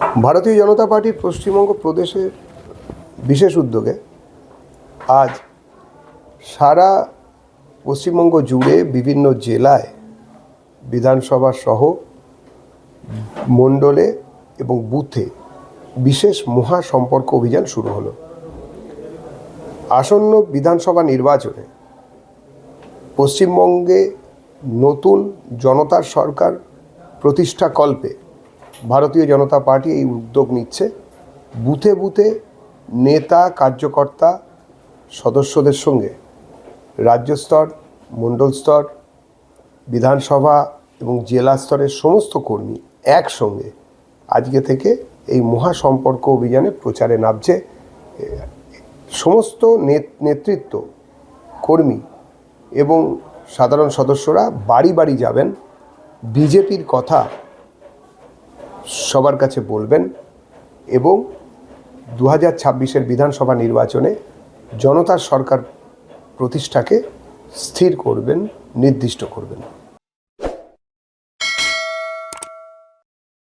ভারতীয় জনতা পার্টির পশ্চিমবঙ্গ প্রদেশের বিশেষ উদ্যোগে আজ সারা পশ্চিমবঙ্গ জুড়ে বিভিন্ন জেলায় বিধানসভা সহ মণ্ডলে এবং বুথে বিশেষ মহা সম্পর্ক অভিযান শুরু হলো। আসন্ন বিধানসভা নির্বাচনে পশ্চিমবঙ্গে নতুন জনতার সরকার প্রতিষ্ঠা কল্পে ভারতীয় জনতা পার্টি এই উদ্যোগ নিচ্ছে। বুথে বুথে নেতা, কার্যকর্তা, সদস্যদের সঙ্গে রাজ্য স্তর, মণ্ডল স্তর, বিধানসভা এবং জেলা স্তরের সমস্ত কর্মী একসঙ্গে আজকে থেকে এই মহা সম্পর্ক অভিযানে প্রচারে নামছে। সমস্ত নেত- নেতৃত্ব, কর্মী এবং সাধারণ সদস্যরা বাড়ি বাড়ি যাবেন। বিজেপির কথা সবার কাছে বলবেন এবং দু হাজার ছাব্বিশের বিধানসভা নির্বাচনে জনতার সরকার প্রতিষ্ঠাকে স্থির করবেন, নির্দিষ্ট করবেন।